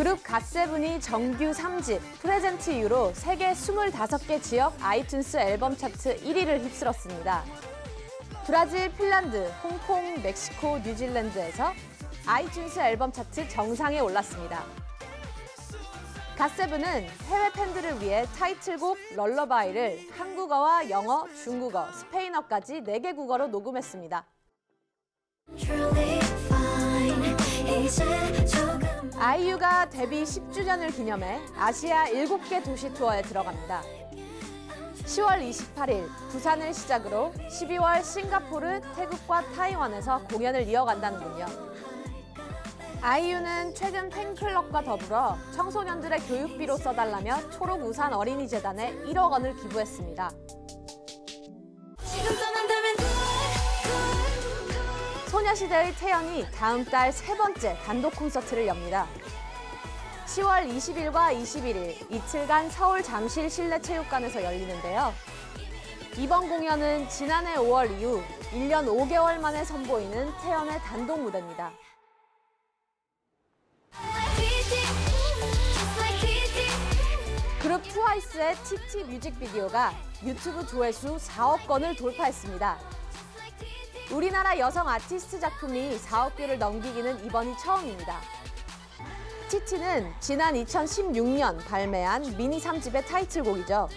그룹 갓세븐이 정규 3집 프레젠트 이후로 세계 25개 지역 아이튠스 앨범 차트 1위를 휩쓸었습니다. 브라질, 핀란드, 홍콩, 멕시코, 뉴질랜드에서 아이튠스 앨범 차트 정상에 올랐습니다. 갓세븐은 해외 팬들을 위해 타이틀곡 럴러바이를 한국어와 영어, 중국어, 스페인어까지 4개 국어로 녹음했습니다. 아이유가 데뷔 10주년을 기념해 아시아 7개 도시 투어에 들어갑니다. 10월 28일 부산을 시작으로 12월 싱가포르, 태국과 타이완에서 공연을 이어간다는군요. 아이유는 최근 팬클럽과 더불어 청소년들의 교육비로 써달라며 초록우산 어린이재단에 1억 원을 기부했습니다. 소녀시대의 태연이 다음 달 세 번째 단독 콘서트를 엽니다. 10월 20일과 21일 이틀간 서울 잠실 실내체육관에서 열리는데요. 이번 공연은 지난해 5월 이후 1년 5개월 만에 선보이는 태연의 단독 무대입니다. 그룹 트와이스의 TT 뮤직비디오가 유튜브 조회수 4억 건을 돌파했습니다. 우리나라 여성 아티스트 작품이 4억 뷰를 넘기기는 이번이 처음입니다. TT는 지난 2016년 발매한 미니 3집의 타이틀곡이죠.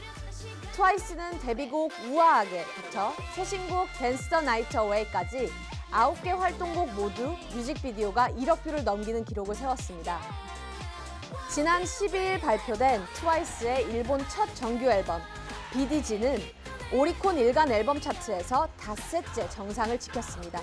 트와이스는 데뷔곡 우아하게부터 최신곡 댄스 더 나이트 어웨이까지 9개 활동곡 모두 뮤직비디오가 1억 뷰를 넘기는 기록을 세웠습니다. 지난 12일 발표된 트와이스의 일본 첫 정규 앨범 BDG는 오리콘 일간 앨범 차트에서 닷새째 정상을 지켰습니다.